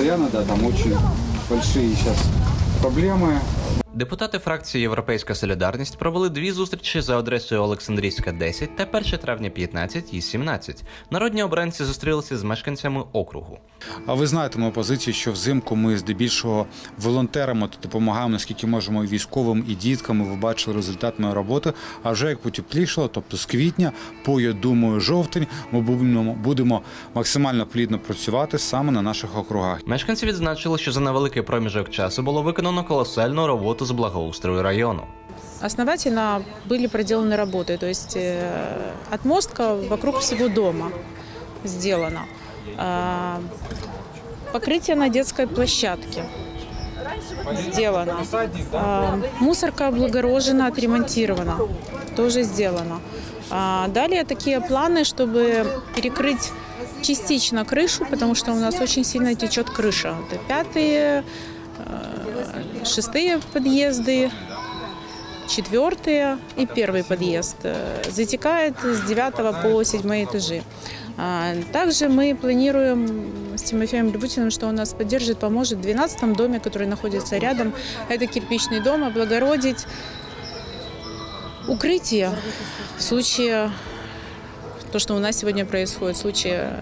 постоянно, да, там очень большие сейчас проблемы. Депутати фракції Європейська Солідарність провели дві зустрічі за адресою Олександрійська 10 та 1 травня 15 і 17. Народні обранці зустрілися з мешканцями округу. А ви знаєте мою позицію, що взимку ми здебільшого волонтерами та допомагаємо наскільки можемо і військовим і діткам. Ви бачили результат моєї роботи. А вже як потеплішало, тобто з квітня по я думаю, жовтень, ми будемо, будемо максимально плідно працювати саме на наших округах. Мешканці відзначили, що за невеликий проміжок часу було виконано колосальну роботу з благоустрою району. Основательно были проделаны работы, то есть э, отмостка вокруг всего дома сделана. А, Покрытие на детской площадке сделано. А, Мусорка облагорожена, отремонтирована, тоже сделано. А Далее такие планы, чтобы перекрыть частично крышу, потому что у нас очень сильно течет крыша. Это пятые, шестые подъезды, четвертый и первый подъезд э, затекает с 9 по 7 этажи. А, Также мы планируем с Тимофеем Львутиным, что он нас поддержит, поможет в 12 доме, который находится рядом. Это кирпичный дом, облагородить укрытие в случае, то, что у нас сегодня происходит, в случае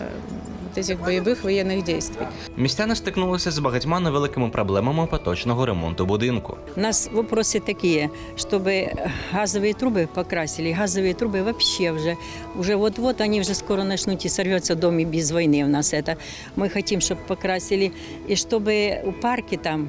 э, вот этих боевых военных действий. Містяни стикнулися з багатьма невеликими проблемами поточного ремонту будинку. У нас вопросы такие, чтобы газовые трубы покрасили. Газовые трубы вообще уже, уже вот-вот они уже скоро начнут и сорвется дом и без войны у нас это. Мы хотим, чтобы покрасили. И чтобы у парке там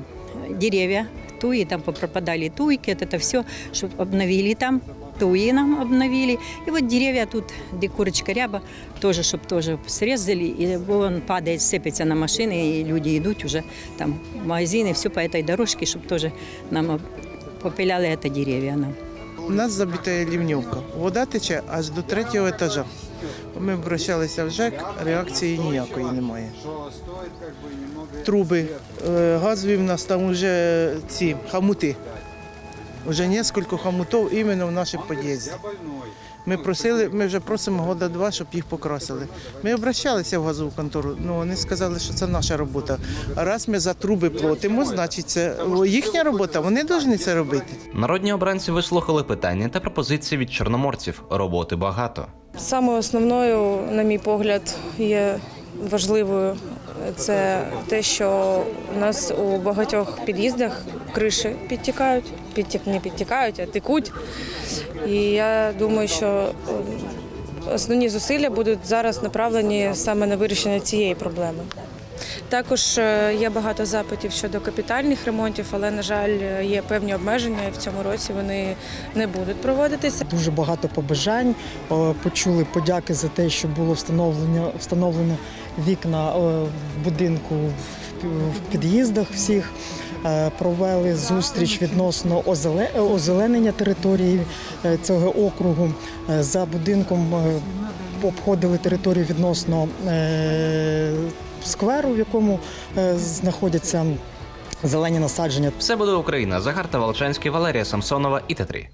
деревья, туи, там пропадали туйки, вот это все, чтобы обновили там. Туи нам обновили. И вот деревья тут, где курочка ряба, тоже, чтобы тоже срезали. И он падает, сыпется на машины, и люди идут уже там в магазины, все по этой дорожке, чтобы тоже нам об- попиляли это деревья нам. У нас забита лівньовка. Вода тече аж до третього етажа. Ми обращалися в ЖЕК, реакції ніякої немає. Труби е, газові в нас там вже ці хамути. Вже кілька хамутів іменно в нашому під'їзді. Ми просили, ми вже просимо года два, щоб їх покрасили. Ми обращалися в газову контору, ну вони сказали, що це наша робота. А раз ми за труби платимо, значить це їхня робота, вони повинні це робити. Народні обранці вислухали питання та пропозиції від чорноморців. Роботи багато. Саме основною, на мій погляд, є важливою це те, що у нас у багатьох під'їздах криші підтікають, підтік не підтікають, а текуть. І я думаю, що основні зусилля будуть зараз направлені саме на вирішення цієї проблеми. Також е, є багато запитів щодо капітальних ремонтів, але, на жаль, є певні обмеження, і в цьому році вони не будуть проводитися. Дуже багато побажань. Е, Почули подяки за те, що було встановлено, встановлено вікна е, в будинку в під'їздах всіх. Провели зустріч відносно озеленення території цього округу. За будинком обходили територію відносно скверу, в якому е, знаходяться зелені насадження. Все буде Україна. Загарта Волчанський, Валерія Самсонова і Т3.